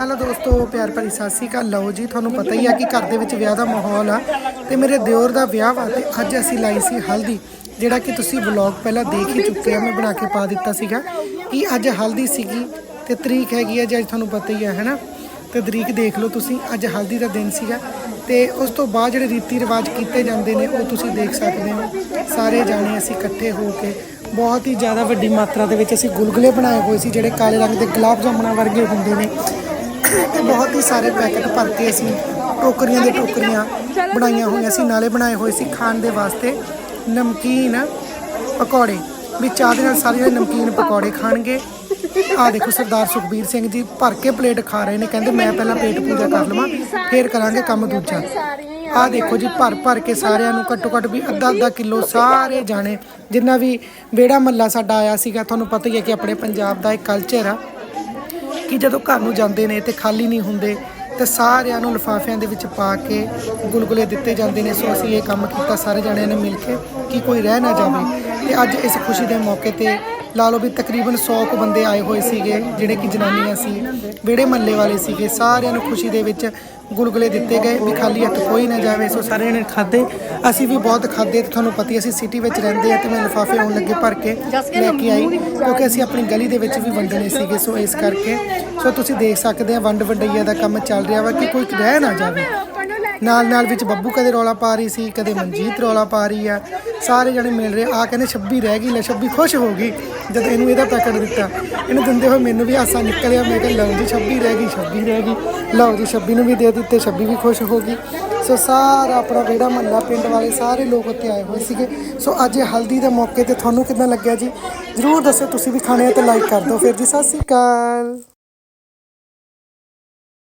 Hello ਦੋਸਤੋ, ਪਿਆਰ ਭਰੀ ਸਤਿ ਸ਼੍ਰੀ ਅਕਾਲ। ਲਓ ਜੀ, ਤੁਹਾਨੂੰ ਪਤਾ ਹੀ ਆ ਕਿ ਘਰ ਦੇ ਵਿੱਚ ਵਿਆਹ ਦਾ ਮਾਹੌਲ ਆ ਤੇ ਮੇਰੇ ਦਿਓਰ ਦਾ ਵਿਆਹ ਵਾ ਤੇ ਅੱਜ ਅਸੀਂ ਲਾਈ ਸੀ ਹਲਦੀ, ਜਿਹੜਾ ਕਿ ਤੁਸੀਂ ਵਲੌਗ ਪਹਿਲਾਂ ਦੇਖ ਹੀ ਚੁੱਕੇ ਆ, ਮੈਂ ਬਣਾ ਕੇ ਪਾ ਦਿੱਤਾ ਸੀਗਾ ਕਿ ਅੱਜ ਹਲਦੀ ਸੀਗੀ ਤੇ ਤਰੀਕ ਹੈਗੀ ਆ ਜੇ, ਅੱਜ ਤੁਹਾਨੂੰ ਪਤਾ ਹੀ ਆ, ਹੈਨਾ? ਤੇ ਤਰੀਕ ਦੇਖ ਲਓ ਤੁਸੀਂ, ਅੱਜ ਹਲਦੀ ਦਾ ਦਿਨ ਸੀਗਾ ਤੇ ਉਸ ਤੋਂ ਬਾਅਦ ਜਿਹੜੇ ਰੀਤੀ ਰਿਵਾਜ ਕੀਤੇ ਜਾਂਦੇ ਨੇ, ਉਹ ਤੁਸੀਂ ਦੇਖ ਸਕਦੇ ਹੋ। ਸਾਰੇ ਜਾਣੇ ਅਸੀਂ ਇਕੱਠੇ ਹੋ ਕੇ ਬਹੁਤ ਹੀ ਜ਼ਿਆਦਾ ਵੱਡੀ ਮਾਤਰਾ ਦੇ ਵਿੱਚ ਅਸੀਂ ਗੁਲਗੁਲੇ ਬਣਾਏ ਹੋਏ ਸੀ, ਜਿਹੜੇ ਕਾਲੇ ਰੰਗ ਦੇ ਗੁਲਾਬ ਜਾਮਣਾ ਵਰਗੇ ਹੁੰਦੇ ਨੇ। ਤੇ ਬਹੁਤ ਹੀ ਸਾਰੇ ਪੈਕੇਟ ਭਰ ਕੇ ਅਸੀਂ ਟੋਕਰੀਆਂ ਦੇ ਟੋਕਰੀਆਂ ਬਣਾਈਆਂ ਹੋਈਆਂ ਸੀ। ਨਾਲੇ ਬਣਾਏ ਹੋਏ ਸੀ ਖਾਣ ਦੇ ਵਾਸਤੇ ਨਮਕੀਨ ਪਕੌੜੇ। ਵੀ ਚਾਹ ਦੇ ਨਾਲ ਸਾਰੇ ਜਿਹੜੇ ਨਮਕੀਨ ਪਕੌੜੇ ਖਾਣਗੇ। ਆ ਦੇਖੋ ਸਰਦਾਰ ਸੁਖਬੀਰ ਸਿੰਘ ਜੀ ਭਰ ਕੇ ਪਲੇਟ ਖਾ ਰਹੇ ਨੇ। ਕਹਿੰਦੇ ਮੈਂ ਪਹਿਲਾਂ ਪੇਟ ਪੂਜਾ ਕਰ ਲਵਾਂ, ਫੇਰ ਕਰਾਂਗੇ ਕੰਮ ਦੂਜਾ। ਆ ਦੇਖੋ ਜੀ ਭਰ ਭਰ ਕੇ ਸਾਰਿਆਂ ਨੂੰ ਘੱਟੋ ਘੱਟ ਵੀ ਅੱਧਾ ਅੱਧਾ ਕਿਲੋ ਸਾਰੇ ਜਾਣੇ। ਜਿੰਨਾ ਵੀ ਵਿਹੜਾ ਮੱਲਾ ਸਾਡਾ ਆਇਆ ਸੀਗਾ, ਤੁਹਾਨੂੰ ਪਤਾ ਹੀ ਹੈ ਕਿ ਆਪਣੇ ਪੰਜਾਬ ਦਾ ਇੱਕ ਕਲਚਰ ਆ। ਕਿ ਜਦੋਂ ਘਰ ਨੂੰ ਜਾਂਦੇ ਨੇ ਤੇ ਖਾਲੀ ਨਹੀਂ ਹੁੰਦੇ, ਤੇ ਸਾਰਿਆਂ ਨੂੰ ਲਿਫਾਫਿਆਂ ਦੇ ਵਿੱਚ ਪਾ ਕੇ ਗੁਲਗੁਲੇ ਦਿੱਤੇ ਜਾਂਦੇ ਨੇ। ਸੋ ਅਸੀਂ ਇਹ ਕੰਮ ਕੀਤਾ, ਸਾਰੇ ਜਣਿਆਂ ਨੇ ਮਿਲ ਕੇ ਕਿ ਕੋਈ ਰਹਿ ਨਾ ਜਾਵੇ। ਤੇ ਅੱਜ ਇਸ ਖੁਸ਼ੀ ਦੇ ਮੌਕੇ ਤੇ ਲਾ ਲਓ ਵੀ ਤਕਰੀਬਨ 100 ਕੁ ਬੰਦੇ ਆਏ ਹੋਏ ਸੀਗੇ ਜਿਹੜੇ ਕਿ ਜਨਾਨੀਆਂ ਸੀ ਵਿਹੜੇ ਮੱਲੇ ਵਾਲੇ ਸੀਗੇ ਸਾਰਿਆਂ ਨੂੰ ਖੁਸ਼ੀ ਦੇ ਵਿੱਚ ਗੁਲਗੁਲੇ ਦਿੱਤੇ ਗਏ ਵੀ ਖਾਲੀ ਹੱਥ ਕੋਈ ਨਾ ਜਾਵੇ ਸੋ ਸਾਰਿਆਂ ਨੇ ਖਾਦੇ ਅਸੀਂ ਵੀ ਬਹੁਤ ਖਾਦੇ ਤੇ ਤੁਹਾਨੂੰ ਪਤਾ ਹੀ ਅਸੀਂ ਸਿਟੀ ਵਿੱਚ ਰਹਿੰਦੇ ਆ ਤੇ ਮੈਂ ਲਿਫਾਫੇ ਆਉਣ ਲੱਗੇ ਭਰ ਕੇ ਲੈ ਕੇ ਆਈ ਕਿਉਂਕਿ ਅਸੀਂ ਆਪਣੀ ਗਲੀ ਦੇ ਵਿੱਚ ਵੀ ਵੰਡਣੇ ਸੀਗੇ ਸੋ ਇਸ ਕਰਕੇ ਸੋ ਤੁਸੀਂ ਦੇਖ ਸਕਦੇ ਆ ਵੰਡ ਵੰਡਈਆ ਦਾ ਕੰਮ ਚੱਲ ਰਿਹਾ ਵਾ ਕਿ ਕੋਈ ਰਹਿ ਨਾ ਜਾਵੇ। ਨਾਲ ਨਾਲ ਵਿੱਚ ਬੱਬੂ ਕਦੇ ਰੌਲਾ ਪਾ ਰਹੀ ਸੀ, ਕਦੇ ਮਨਜੀਤ ਰੌਲਾ ਪਾ ਰਹੀ ਆ। ਸਾਰੇ ਜਣੇ ਮਿਲ ਰਹੇ, ਆ ਕਹਿੰਦੇ 26 ਰਹਿ ਗਈ ਲੈ 26 ਖੁਸ਼ ਹੋ ਗਈ ਜਦ ਇਹਨੂੰ ਇਹਦਾ ਪੈਕਟ ਦਿੱਤਾ। ਇਹਨੂੰ ਦਿੰਦੇ ਹੋਏ ਮੈਨੂੰ ਵੀ ਹਾਸਾ ਨਿਕਲਿਆ, ਮੈਂ ਕਿਹਾ ਲਓ ਜੀ 26 ਰਹਿ ਗਈ 26 ਰਹਿ ਗਈ। ਲਓ ਜੀ 26 ਨੂੰ ਵੀ ਦੇ ਦਿੱਤੇ 26 ਵੀ ਖੁਸ਼ ਹੋ ਗਈ। ਸੋ ਸਾਰਾ ਆਪਣਾ ਜਿਹੜਾ ਮਹੱਲਾ, ਪਿੰਡ ਵਾਲੇ ਸਾਰੇ ਲੋਕ ਉੱਥੇ ਆਏ ਹੋਏ ਸੀਗੇ। ਸੋ ਅੱਜ ਹਲਦੀ ਦੇ ਮੌਕੇ ਤੇ ਤੁਹਾਨੂੰ ਕਿੱਦਾਂ ਲੱਗਿਆ ਜੀ? ਜਰੂਰ ਦੱਸੋ ਤੁਸੀਂ ਵੀ ਖਾਣੇ ਤੇ ਲਾਈਕ ਕਰ ਦਿਓ। ਫਿਰ ਜੀ, ਸਤਿ ਸ਼੍ਰੀ ਅਕਾਲ।